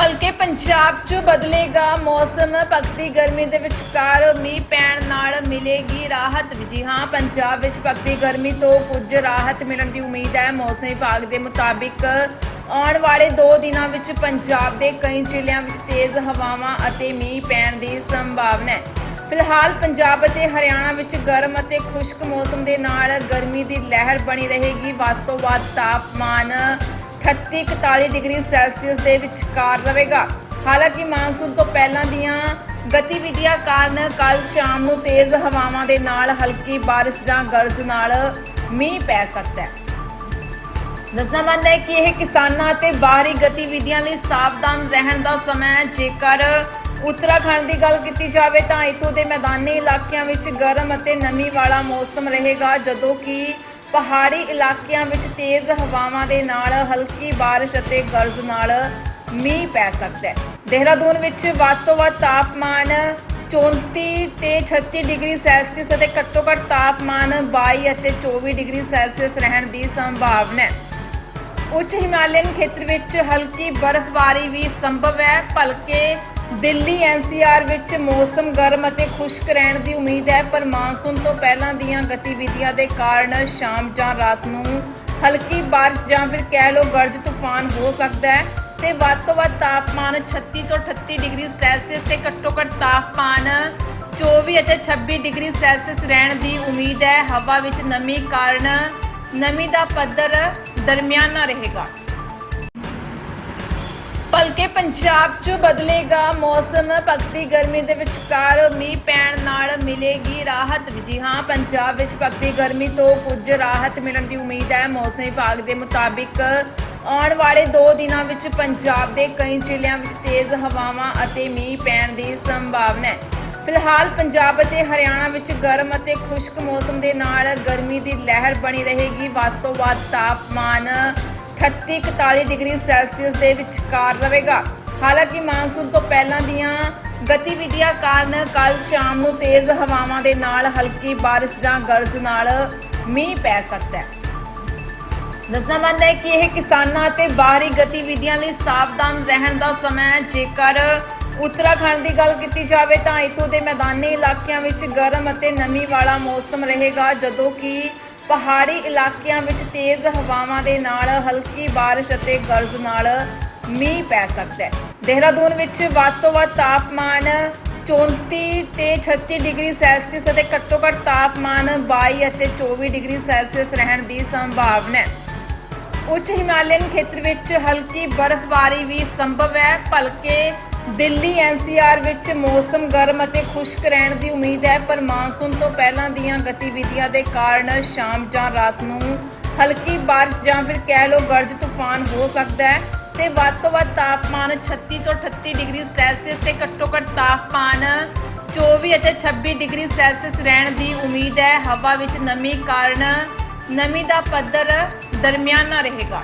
ਬਲਕਿ ਪੰਜਾਬ 'ਚ ਬਦਲੇਗਾ ਮੌਸਮ, ਭਗਤੀ ਗਰਮੀ ਦੇ ਵਿਚਕਾਰ ਮੀਂਹ ਪੈਣ ਨਾਲ ਮਿਲੇਗੀ ਰਾਹਤ ਜੀ ਹਾਂ, ਪੰਜਾਬ ਵਿੱਚ ਭਗਤੀ ਗਰਮੀ ਤੋਂ ਕੁਝ ਰਾਹਤ ਮਿਲਣ ਦੀ ਉਮੀਦ ਹੈ। ਮੌਸਮ ਵਿਭਾਗ ਦੇ ਮੁਤਾਬਿਕ ਆਉਣ ਵਾਲੇ 2 ਦਿਨਾਂ ਵਿੱਚ ਪੰਜਾਬ ਦੇ ਕਈ ਜ਼ਿਲ੍ਹਿਆਂ ਵਿੱਚ ਤੇਜ਼ ਹਵਾਵਾਂ ਅਤੇ ਮੀਂਹ ਪੈਣ ਦੀ ਸੰਭਾਵਨਾ ਹੈ। ਫਿਲਹਾਲ ਪੰਜਾਬ ਅਤੇ ਹਰਿਆਣਾ ਵਿੱਚ ਗਰਮ ਅਤੇ ਖੁਸ਼ਕ ਮੌਸਮ ਦੇ ਨਾਲ ਗਰਮੀ ਦੀ ਲਹਿਰ ਬਣੀ ਰਹੇਗੀ। ਵੱਧ ਤੋਂ ਵੱਧ ਤਾਪਮਾਨ 38-41 ਡਿਗਰੀ ਸੈਲਸੀਅਸ ਦੇ ਵਿਚਕਾਰ ਰਹੇਗਾ। ਹਾਲਾਂਕਿ ਮਾਨਸੂਨ ਤੋਂ ਪਹਿਲਾਂ ਦੀਆਂ ਗਤੀਵਿਧੀਆਂ ਕਾਰਨ ਕੱਲ ਸ਼ਾਮ ਨੂੰ ਤੇਜ਼ ਹਵਾਵਾਂ ਦੇ ਨਾਲ ਹਲਕੀ ਬਾਰਿਸ਼ ਜਾਂ ਗਰਜ ਨਾਲ ਮੀਂਹ ਪੈ ਸਕਦਾ ਹੈ। ਦੱਸਣਾ ਬੰਦ ਹੈ ਕਿ ਇਹ ਕਿਸਾਨਾਂ ਅਤੇ ਬਾਹਰੀ ਗਤੀਵਿਧੀਆਂ ਲਈ ਸਾਵਧਾਨ ਰਹਿਣ ਦਾ ਸਮਾਂ ਹੈ। ਜੇਕਰ ਉੱਤਰਾਖੰਡ ਦੀ ਗੱਲ ਕੀਤੀ ਜਾਵੇ ਤਾਂ ਇੱਥੋਂ ਦੇ ਮੈਦਾਨੀ ਇਲਾਕਿਆਂ ਵਿੱਚ ਗਰਮ ਅਤੇ ਨਮੀ ਵਾਲਾ ਮੌਸਮ ਰਹੇਗਾ, ਜਦੋਂ ਕਿ ਪਹਾੜੀ ਇਲਾਕਿਆਂ ਵਿੱਚ ਤੇਜ਼ ਹਵਾਵਾਂ ਦੇ ਨਾਲ ਹਲਕੀ ਬਾਰਿਸ਼ ਅਤੇ ਗਰਜ ਨਾਲ ਮੀਂਹ ਪੈ ਸਕਦਾ ਹੈ। ਦੇਹਰਾਦੂਨ ਵਿੱਚ ਵੱਧ ਤੋਂ ਵੱਧ ਤਾਪਮਾਨ 34 ਤੇ 36 ਡਿਗਰੀ ਸੈਲਸੀਅਸ ਅਤੇ ਘੱਟੋ ਘੱਟ ਤਾਪਮਾਨ 22 ਅਤੇ 24 ਡਿਗਰੀ ਸੈਲਸੀਅਸ ਰਹਿਣ ਦੀ ਸੰਭਾਵਨਾ ਹੈ। ਉੱਚ ਹਿਮਾਲਯਨ ਖੇਤਰ ਵਿੱਚ ਹਲਕੀ ਬਰਫ਼ਬਾਰੀ ਵੀ ਸੰਭਵ ਹੈ, ਭਲਕੇ ਦਿੱਲੀ ਐਨਸੀਆਰ ਵਿੱਚ ਮੌਸਮ ਗਰਮ ਅਤੇ ਖੁਸ਼ਕ ਰਹਿਣ ਦੀ ਉਮੀਦ ਹੈ, ਪਰ ਮਾਨਸੂਨ ਤੋਂ ਪਹਿਲਾਂ ਦੀਆਂ ਗਤੀਵਿਧੀਆਂ ਦੇ ਕਾਰਨ ਸ਼ਾਮ ਜਾਂ ਰਾਤ ਨੂੰ ਹਲਕੀ ਬਾਰਿਸ਼ ਜਾਂ ਫਿਰ ਕਹਿ ਲਓ ਗਰਜ ਤੂਫਾਨ ਹੋ ਸਕਦਾ ਹੈ ਤੇ ਵੱਧ ਤੋਂ ਵੱਧ ਤਾਪਮਾਨ 36 ਤੋਂ 38 ਡਿਗਰੀ ਸੈਲਸੀਅਸ ਤੇ ਘੱਟੋ ਘੱਟ ਤਾਪਮਾਨ 24 ਅਤੇ 26 ਡਿਗਰੀ ਸੈਲਸੀਅਸ ਰਹਿਣ ਦੀ ਉਮੀਦ ਹੈ। ਹਵਾ ਵਿੱਚ ਨਮੀ ਕਾਰਨ ਨਮੀ ਦਾ ਪੱਧਰ ਦਰਮਿਆਨਾ ਰਹੇਗਾ। ਭਲਕੇ ਪੰਜਾਬ 'ਚ ਬਦਲੇਗਾ ਮੌਸਮ। ਭਗਤੀ ਗਰਮੀ ਦੇ ਵਿਚਕਾਰ ਮੀਂਹ ਪੈਣ ਨਾਲ ਮਿਲੇਗੀ ਰਾਹਤ ਜੀ ਹਾਂ, ਪੰਜਾਬ ਵਿੱਚ ਭਗਤੀ ਗਰਮੀ ਤੋਂ ਕੁਝ ਰਾਹਤ ਮਿਲਣ ਦੀ ਉਮੀਦ ਹੈ। ਮੌਸਮ ਵਿਭਾਗ ਦੇ ਮੁਤਾਬਿਕ ਆਉਣ ਵਾਲੇ 2 ਦਿਨਾਂ ਵਿੱਚ ਪੰਜਾਬ ਦੇ ਕਈ ਜ਼ਿਲ੍ਹਿਆਂ ਵਿੱਚ ਤੇਜ਼ ਹਵਾਵਾਂ ਅਤੇ ਮੀਂਹ ਪੈਣ ਦੀ ਸੰਭਾਵਨਾ ਹੈ। ਫਿਲਹਾਲ ਪੰਜਾਬ ਅਤੇ ਹਰਿਆਣਾ ਵਿੱਚ ਗਰਮ ਅਤੇ ਖੁਸ਼ਕ ਮੌਸਮ ਦੇ ਨਾਲ ਗਰਮੀ ਦੀ ਲਹਿਰ ਬਣੀ ਰਹੇਗੀ। ਵੱਧ ਤੋਂ ਵੱਧ ਤਾਪਮਾਨ 38-41 ਡਿਗਰੀ ਸੈਲਸੀਅਸ ਦੇ ਵਿਚਕਾਰ ਰਹੇਗਾ। ਹਾਲਾਂਕਿ ਮਾਨਸੂਨ ਤੋਂ ਪਹਿਲਾਂ ਦੀਆਂ ਗਤੀਵਿਧੀਆਂ ਕਾਰਨ ਕੱਲ ਸ਼ਾਮ ਨੂੰ ਤੇਜ਼ ਹਵਾਵਾਂ ਦੇ ਨਾਲ ਹਲਕੀ ਬਾਰਿਸ਼ ਜਾਂ ਗਰਜ ਨਾਲ ਮੀਂਹ ਪੈ ਸਕਦਾ ਹੈ। ਦੱਸਣਾ ਬੰਦ ਹੈ ਕਿ ਇਹ ਕਿਸਾਨਾਂ ਅਤੇ ਬਾਹਰੀ ਗਤੀਵਿਧੀਆਂ ਲਈ ਸਾਵਧਾਨ ਰਹਿਣ ਦਾ ਸਮਾਂ ਹੈ। ਜੇਕਰ ਉੱਤਰਾਖੰਡ ਦੀ ਗੱਲ ਕੀਤੀ ਜਾਵੇ ਤਾਂ ਇੱਥੋਂ ਦੇ ਮੈਦਾਨੀ ਇਲਾਕਿਆਂ ਵਿੱਚ ਗਰਮ ਅਤੇ ਨਮੀ ਵਾਲਾ ਮੌਸਮ ਰਹੇਗਾ, ਜਦੋਂ ਕਿ ਪਹਾੜੀ ਇਲਾਕਿਆਂ ਵਿੱਚ ਤੇਜ਼ ਹਵਾਵਾਂ ਦੇ ਨਾਲ ਹਲਕੀ ਬਾਰਿਸ਼ ਅਤੇ ਗਰਜ ਨਾਲ ਮੀਂਹ ਪੈ ਸਕਦਾ ਹੈ। ਦੇਹਰਾਦੂਨ ਵਿੱਚ ਵੱਧ ਤੋਂ ਵੱਧ ਤਾਪਮਾਨ 34 ਤੇ 36 ਡਿਗਰੀ ਸੈਲਸੀਅਸ ਅਤੇ ਘੱਟੋ ਘੱਟ ਤਾਪਮਾਨ 22 ਅਤੇ 24 ਡਿਗਰੀ ਸੈਲਸੀਅਸ ਰਹਿਣ ਦੀ ਸੰਭਾਵਨਾ ਹੈ। ਉੱਚ ਹਿਮਾਲਯਨ ਖੇਤਰ ਵਿੱਚ ਹਲਕੀ ਬਰਫ਼ਬਾਰੀ ਵੀ ਸੰਭਵ ਹੈ। ਭਲਕੇ ਦਿੱਲੀ ਐਨਸੀਆਰ ਵਿੱਚ ਮੌਸਮ ਗਰਮ ਅਤੇ ਖੁਸ਼ਕ ਰਹਿਣ ਦੀ ਉਮੀਦ ਹੈ, ਪਰ ਮਾਨਸੂਨ ਤੋਂ ਪਹਿਲਾਂ ਦੀਆਂ ਗਤੀਵਿਧੀਆਂ ਦੇ ਕਾਰਨ ਸ਼ਾਮ ਜਾਂ ਰਾਤ ਨੂੰ ਹਲਕੀ ਬਾਰਿਸ਼ ਜਾਂ ਫਿਰ ਕਹਿ ਲਓ ਗਰਜ ਤੂਫਾਨ ਹੋ ਸਕਦਾ ਹੈ ਤੇ ਵੱਧ ਤੋਂ ਵੱਧ ਤਾਪਮਾਨ 36 ਤੋਂ 38 ਡਿਗਰੀ ਸੈਲਸੀਅਸ ਤੇ ਘੱਟੋ ਘੱਟ ਤਾਪਮਾਨ 24 ਅਤੇ 26 ਡਿਗਰੀ ਸੈਲਸੀਅਸ ਰਹਿਣ ਦੀ ਉਮੀਦ ਹੈ। ਹਵਾ ਵਿੱਚ ਨਮੀ ਕਾਰਨ ਨਮੀ ਦਾ ਪੱਧਰ ਦਰਮਿਆਨਾ ਰਹੇਗਾ।